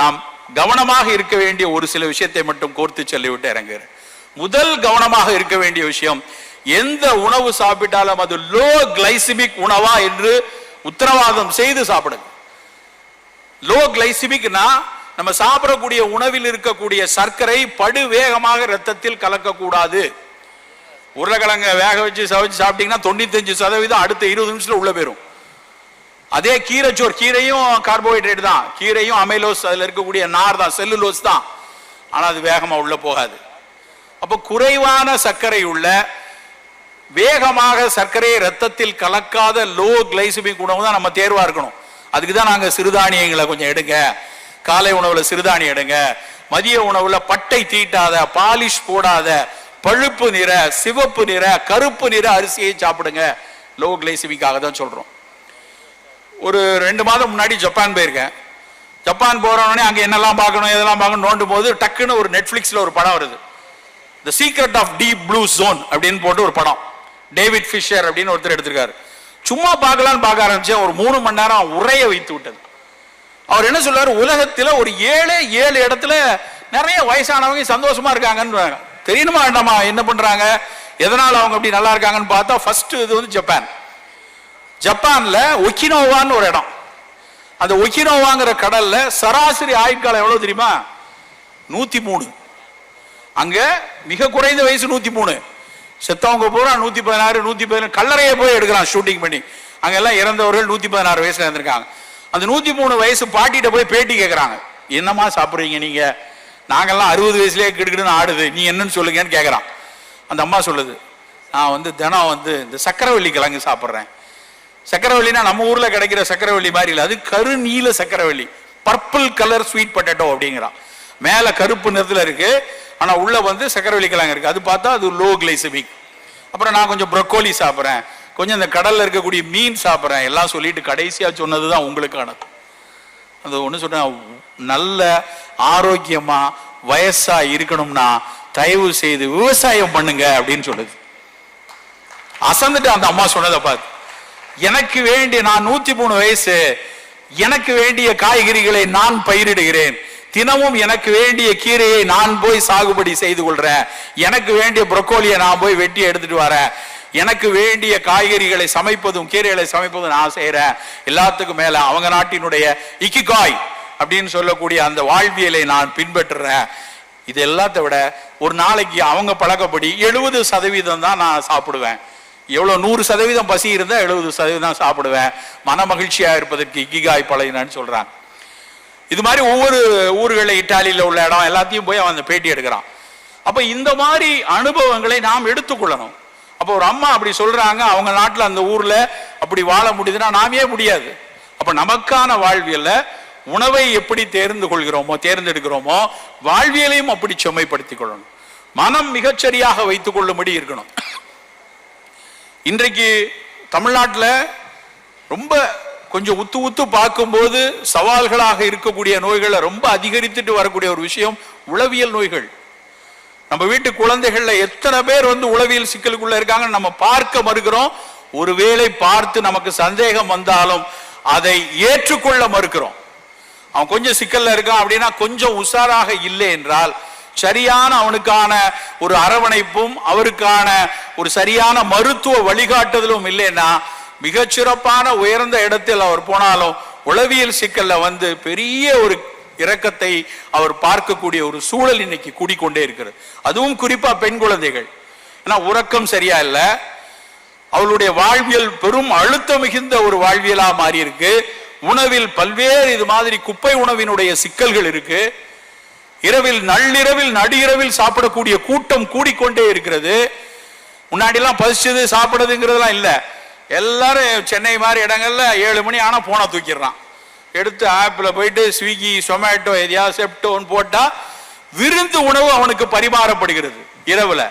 நாம் கவனமாக இருக்க வேண்டிய ஒரு சில விஷயத்தை மட்டும் கோர்த்து சொல்லிவிட்டு இறங்குகிறேன். முதல் கவனமாக இருக்க வேண்டிய விஷயம் எந்த உணவு சாப்பிட்டாலும் அது லோ கிளைசிமிக் உணவா என்று உத்தரவாதம் செய்து சாப்பிடுங்க. லோ கிளைசிமிக்னா நம்ம சாப்பிடக்கூடிய உணவில் இருக்கக்கூடிய சர்க்கரை படு வேகமாக ரத்தத்தில் கலக்கக்கூடாது. உருளைக்கிழங்க வேக வச்சு சவைச்சு சாப்பிட்டீங்கன்னா தொண்ணூத்தஞ்சு சதவீதம் அடுத்த இருபது நிமிஷத்துல உள்ள போயிரும். அதே கீரைச்சோர் கீரையும் கார்போஹைட்ரேட் தான். கீரையும் அமைலோஸ் அதில் இருக்கக்கூடிய நார் தான் செல்லுலோஸ் தான். ஆனால் அது வேகமாக உள்ளே போகாது. அப்போ குறைவான சர்க்கரை உள்ள வேகமாக சர்க்கரையை ரத்தத்தில் கலக்காத லோ கிளைசிமிக் உணவு தான் நம்ம தேர்வாக இருக்கணும். அதுக்கு தான் நாங்கள் சிறுதானியங்களை கொஞ்சம் எடுங்க. காலை உணவில் சிறுதானியம் எடுங்க. மதிய உணவில் பட்டை தீட்டாத பாலிஷ் போடாத பழுப்பு நிற சிவப்பு நிற கருப்பு நிற அரிசியை சாப்பிடுங்க. லோ கிளைசிமிக்காக தான் சொல்கிறோம் ஒரு ரெண்டு மாதம் முன்னாடி ஜப்பான் போயிருக்கேன். ஜப்பான் போகிறோன்னே அங்கே என்னெல்லாம் பார்க்கணும் எதெல்லாம் பார்க்கணும் நோண்டும் போது டக்குன்னு ஒரு நெட்ஃப்ளிக்ஸில் ஒரு படம் வருது. The secret of deep blue zone அப்படின்னு போட்டு ஒரு படம். டேவிட் ஃபிஷர் அப்படின்னு ஒருத்தர் எடுத்திருக்காரு. சும்மா பார்க்கலான்னு பார்க்க ஆரம்பிச்சேன். ஒரு மூணு மணி நேரம் உரைய வைத்து விட்டது. அவர் என்ன சொல்றாரு? உலகத்தில் ஒரு ஏழு ஏழு இடத்துல நிறைய வயசானவங்க சந்தோஷமா இருக்காங்கன்னு தெரியணுமா வேண்டாமா என்ன பண்றாங்க? எதனால அவங்க அப்படி நல்லா இருக்காங்கன்னு பார்த்தா ஃபர்ஸ்ட் இது வந்து ஜப்பான். ஜப்பான்ல ஒக்கினோவான்னு ஒரு இடம். அந்த ஒக்கினோவாங்கிற கடல்ல சராசரி ஆயுட்காலம் எவ்வளவு தெரியுமா? நூத்தி மூணு அங்க மிக குறைந்த வயசு நூத்தி மூணு செத்தவங்க பூரா நூத்தி பதினாறு நூத்தி பதினாறு கல்லறையை போய் எடுக்கிறான் ஷூட்டிங் பண்ணி. அங்கெல்லாம் இறந்தவர்கள் நூத்தி பதினாறு வயசுல இருந்திருக்காங்க. அந்த நூத்தி மூணு வயசு பாட்டிகிட்ட போய் பேட்டி கேட்கறாங்க என்னம்மா சாப்பிடுறீங்க நீங்க? நாங்கெல்லாம் அறுபது வயசுலயே கிடுக்கிடுன்னு ஆடுது. நீ என்னன்னு சொல்லுங்கன்னு கேட்கறான் அந்த அம்மா சொல்லுது நான் வந்து தினம் வந்து இந்த சக்கரவள்ளி கிழங்கு சாப்பிட்றேன். சக்கரவள்ளினா நம்ம ஊர்ல கிடைக்கிற சக்கரவள்ளி மாதிரி இல்லை. அது கருநீல சக்கரவள்ளி. பர்பிள் கலர் ஸ்வீட் பொட்டேட்டோ அப்படிங்கிறான். மேலே கருப்பு நிறத்தில் இருக்கு. ஆனால் உள்ள வந்து சக்கரவள்ளி கிழங்கு இருக்கு. அது பார்த்தா அது லோ கிளைசமிக் அப்புறம் நான் கொஞ்சம் ப்ரொக்கோலி சாப்பிட்றேன். கொஞ்சம் இந்த கடல்ல இருக்கக்கூடிய மீன் சாப்பிட்றேன். எல்லாம் சொல்லிட்டு கடைசியாக சொன்னது தான் உங்களுக்கானது. அது ஒன்று சொன்னேன் நல்ல ஆரோக்கியமா வயசா இருக்கணும்னா தயவு செய்து விவசாயம் பண்ணுங்க அப்படின்னு சொல்லுது. அசந்துட்டு அந்த அம்மா சொன்னதை பார்த்து. எனக்கு வேண்டிய நான் நூத்தி மூணு வயசு எனக்கு வேண்டிய காய்கறிகளை நான் பயிரிடுகிறேன். தினமும் எனக்கு வேண்டிய கீரையை நான் போய் சாகுபடி செய்து கொள்றேன். எனக்கு வேண்டிய புரக்கோலியை நான் போய் வெட்டி எடுத்துட்டு வரேன். எனக்கு வேண்டிய காய்கறிகளை சமைப்பதும் கீரைகளை சமைப்பதும் நான் செய்யறேன் எல்லாத்துக்கும் மேல அவங்க நாட்டினுடைய இக்கிகாய் அப்படின்னு சொல்லக்கூடிய அந்த வாழ்வியலை நான் பின்பற்றுறேன். இது எல்லாத்தை விட ஒரு நாளைக்கு அவங்க பழக்கப்படி எழுபது சதவீதம் தான் நான் சாப்பிடுவேன். எவ்வளோ நூறு சதவீதம் பசி இருந்தால் எழுபது சதவீதம் சாப்பிடுவேன். மன மகிழ்ச்சியாக இருப்பதற்கு இக்கிகாய் பழகினான்னு சொல்றாங்க. இது மாதிரி ஒவ்வொரு ஊர்களில் இட்டாலியில உள்ள இடம் எல்லாத்தையும் போய் அவன் அந்த பேட்டி எடுக்கிறான். அப்போ இந்த மாதிரி அனுபவங்களை நாம் எடுத்துக்கொள்ளணும். அப்போ ஒரு அம்மா அப்படி சொல்றாங்க அவங்க நாட்டில் அந்த ஊரில் அப்படி வாழ முடியுதுன்னா நாமே முடியாது. அப்போ நமக்கான வாழ்வியலில் உணவை எப்படி தேர்ந்து கொள்கிறோமோ தேர்ந்தெடுக்கிறோமோ வாழ்வியலையும் அப்படி செம்மைப்படுத்திக் கொள்ளணும். மனம் மிகச்சரியாக வைத்துக் கொள்ளும்படி இருக்கணும். இன்றைக்கு தமிழ்நாட்டில் ரொம்ப கொஞ்சம் உத்து உத்து பார்க்கும்போது சவால்களாக இருக்கக்கூடிய நோய்களை ரொம்ப அதிகரித்துட்டு வரக்கூடிய ஒரு விஷயம் உளவியல் நோய்கள். நம்ம வீட்டு குழந்தைகள்ல எத்தனை பேர் வந்து உளவியல் சிக்கலுக்குள்ள இருக்காங்கன்னு நம்ம பார்க்க மறுக்கிறோம். ஒருவேளை பார்த்து நமக்கு சந்தேகம் வந்தாலும் அதை ஏற்றுக்கொள்ள மறுக்கிறோம். அவன் கொஞ்சம் சிக்கல்ல இருக்கான் அப்படின்னா கொஞ்சம் உஷாராக இல்லை என்றால் சரியான அவனுக்கான ஒரு அரவணைப்பும் அவருக்கான ஒரு சரியான மருத்துவ வழிகாட்டுதலும் இல்லைன்னா மிகச்சிறப்பான உயர்ந்த இடத்தில் அவர் போனாலும் உளவியல் சிக்கல்ல வந்து பெரிய ஒரு இரக்கத்தை அவர் பார்க்கக்கூடிய ஒரு சூழல் இன்னைக்கு கூடிக்கொண்டே இருக்கிறது. அதுவும் குறிப்பா பெண் குழந்தைகள். ஏன்னா உறக்கம் சரியா இல்லை. அவளுடைய வாழ்வியல் பெரும் அழுத்தம் மிகுந்த ஒரு வாழ்வியலா மாறி இருக்கு உணவில் பல்வேறு இது மாதிரி குப்பை உணவினுடைய சிக்கல்கள் இருக்கு. இரவில் நள்ளிரவில் நடுஇரவில் சாப்பிடக்கூடிய கூட்டம் கூடிக்கொண்டே இருக்கிறது. முன்னாடி எல்லாம் பசிச்சது சாப்பிடுறதுங்கிறதுலாம் இல்லை. எல்லாரும் சென்னை மாதிரி இடங்கள்ல ஏழு மணி ஆனால் போனை தூக்கிடுறான். எடுத்து ஆப்பில் போயிட்டு ஸ்விக்கி சொமேட்டோ எதையாவது செப்டோன்னு போட்டால் விருந்து உணவு அவனுக்கு பரிமாறப்படுகிறது இரவில்.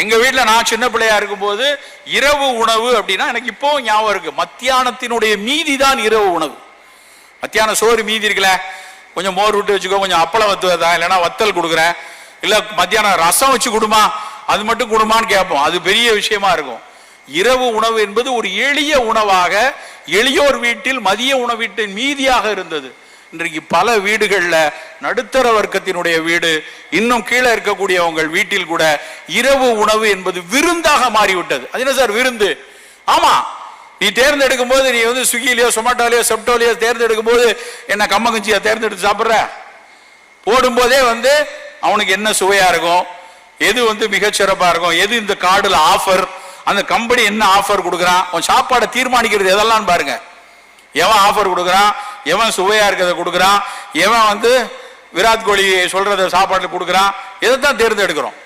எங்கள் வீட்டில் நான் சின்ன பிள்ளையா இருக்கும்போது இரவு உணவு அப்படின்னா எனக்கு இப்போ ஞாபகம் இருக்கு. மத்தியானத்தினுடைய மீதி தான் இரவு உணவு. மத்தியானம் சோறு மீதி இருக்குல்ல? கொஞ்சம் மோர் விட்டு வச்சுக்கோ கொஞ்சம் அப்பளம் வத்துவதா இல்லைன்னா வத்தல் கொடுக்குறேன். இல்லை மத்தியானம் ரசம் வச்சு கொடுமா? அது மட்டும் கொடுமான்னு கேட்போம். அது பெரிய விஷயமா இருக்கும். இரவு உணவு என்பது ஒரு எளிய உணவாக எளியோர் வீட்டில் மதிய உணவீட்டின் மீதியாக இருந்தது. இன்றைக்கு பல வீடுகளில் நடுத்தர வர்க்கத்தினுடைய வீடு இன்னும் கீழே இருக்கக்கூடிய உங்கள் வீட்டில் கூட இரவு உணவு என்பது விருந்தாக மாறிவிட்டது. அது என்ன சார் விருந்து? ஆமா நீ தேர்ந்தெடுக்கும் போது நீ வந்து ஸ்விக்கிலேயோ சொமாட்டோலையோ செப்டோலையோ தேர்ந்தெடுக்கும் போது என்ன கம்மகுஞ்சியா தேர்ந்தெடுத்து சாப்பிட்ற? போடும்போதே வந்து அவனுக்கு என்ன சுவையா இருக்கும்? எது வந்து மிகச்சிறப்பா இருக்கும்? எது இந்த கார்டுல ஆஃபர் அந்த கம்பெனி என்ன ஆஃபர் கொடுக்குறான்? உன் சாப்பாடை தீர்மானிக்கிறது எதெல்லாம் பாருங்க. எவன் ஆஃபர் கொடுக்குறான்? எவன் சுவையா இருக்கிறத கொடுக்குறான்? எவன் வந்து விராட் கோலி சொல்றத சாப்பாட்டில் கொடுக்குறான்? இதைத்தான் தேர்ந்தெடுக்கிறோம்.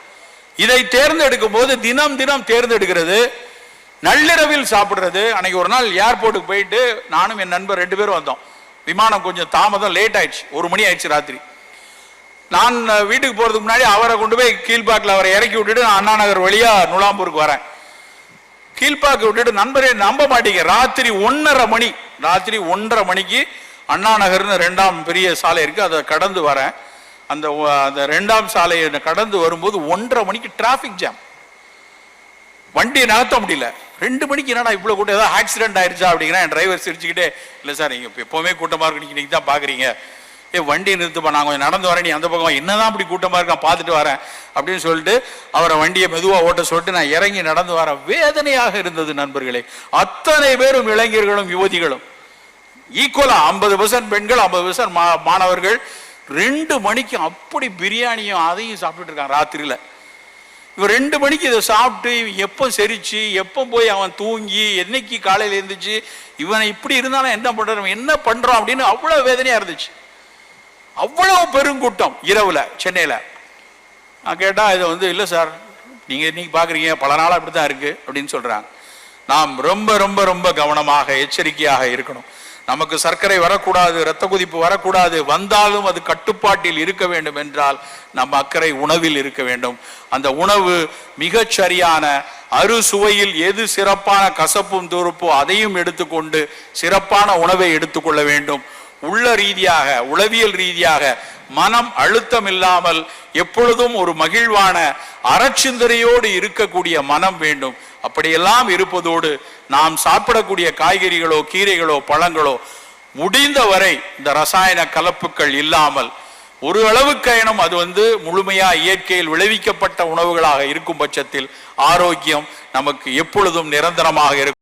இதை தேர்ந்தெடுக்கும் போது தினம் தினம் தேர்ந்தெடுக்கிறது நள்ளிரவில் சாப்பிடுறது. அன்னைக்கு ஒரு நாள் ஏர்போர்ட்டுக்கு போயிட்டு நானும் என் நண்பர் ரெண்டு பேரும் வந்தோம். விமானம் கொஞ்சம் தாமதம் லேட் ஆயிடுச்சு. ஒரு மணி ஆயிடுச்சு ராத்திரி. நான் வீட்டுக்கு போறதுக்கு முன்னாடி அவரை கொண்டு போய் கீழ்பாக்கில் அவரை இறக்கி விட்டுட்டு நான் அண்ணா நகர் வழியா நுலாம்பூருக்கு வரேன். கீழ்பாக்கு விட்டுட்டு நண்பரே நம்ப மாட்டீங்க. ராத்திரி ஒன்றரை மணி ராத்திரி ஒன்றரை மணிக்கு அண்ணா நகர்னு ரெண்டாம் பெரிய சாலை இருக்கு. அதை கடந்து வரேன். அந்த அந்த ரெண்டாம் சாலையை கடந்து வரும்போது ஒன்றரை மணிக்கு டிராஃபிக் ஜாம் வண்டியை நகர்த்த முடியல. ரெண்டு மணிக்கு என்னடா இவ்வளோ கூட்டம்? ஏதாவது ஆக்சிடென்ட் ஆயிடுச்சா அப்படிங்கிறேன். என் டிரைவர் சிரிச்சுக்கிட்டே இல்லை சார் நீங்கள் இப்போ எப்போவுமே கூட்டமாக இருக்கு. நீங்கள் தான் பார்க்குறீங்க ஏ வண்டியை நிறுத்துப்பா. நான் கொஞ்சம் நடந்து வரேன். நீ அந்த பக்கம் என்னதான் அப்படி கூட்டமாக இருக்கான்? பார்த்துட்டு வரேன். அப்படின்னு சொல்லிட்டு அவரை வண்டியை மெதுவாக ஓட்ட சொல்லிட்டு நான் இறங்கி நடந்து வரேன் வேதனையாக இருந்தது நண்பர்களே. அத்தனை பேரும் இளைஞர்களும் யுவதிகளும். ஈக்குவலாக ஐம்பது பர்சன்ட் பெண்கள் ஐம்பது பெர்சன்ட் மாணவர்கள். ரெண்டு மணிக்கு அப்படி பிரியாணியும் அதையும் சாப்பிட்டுட்டு இருக்காங்க. ராத்திரியில். இவன் ரெண்டு மணிக்கு இதை சாப்பிட்டு இவன் எப்போ செரிச்சு எப்போ போய் அவன் தூங்கி என்னைக்கு காலையில் இருந்துச்சு இவனை இப்படி இருந்தாலும் என்ன பண்ணுறோம் என்ன பண்ணுறோம் அப்படின்னு அவ்வளோ வேதனையாக இருந்துச்சு. அவ்வளோ பெருங்கூட்டம் இரவில் சென்னையில். நான் கேட்டால் இதை வந்து இல்லை சார் நீங்கள் இன்னைக்கு பார்க்குறீங்க பல நாளாக அப்படி தான் இருக்குது அப்படின்னு சொல்கிறாங்க நாம் ரொம்ப ரொம்ப ரொம்ப கவனமாக எச்சரிக்கையாக இருக்கணும். நமக்கு சர்க்கரை வரக்கூடாது இரத்த குதிப்பு வரக்கூடாது வந்தாலும் அது கட்டுப்பாட்டில் இருக்க வேண்டும் என்றால் நம்ம அக்கறை உணவில் இருக்க வேண்டும். அந்த உணவு மிகச் சரியான அறுசுவையில் எது சிறப்பான கசப்பும் துருப்போ அதையும் எடுத்துக்கொண்டு சிறப்பான உணவை எடுத்துக்கொள்ள வேண்டும். உள்ள ரீதியாக உளவியல் ரீதியாக மனம் அழுத்தம் இல்லாமல் எப்பொழுதும் ஒரு மகிழ்வான அறச்சிந்தனையோடு இருக்கக்கூடிய மனம் வேண்டும். அப்படியெல்லாம் இருப்பதோடு நாம் சாப்பிடக்கூடிய காய்கறிகளோ கீரைகளோ பழங்களோ முடிந்தவரை இந்த ரசாயன கலப்புகள் இல்லாமல் ஒரு அளவுக்கேனும் அது வந்து முழுமையா இயற்கையில் விளைவிக்கப்பட்ட உணவுகளாக இருக்கும் பட்சத்தில் ஆரோக்கியம் நமக்கு எப்பொழுதும் நிரந்தரமாக இருக்கும்.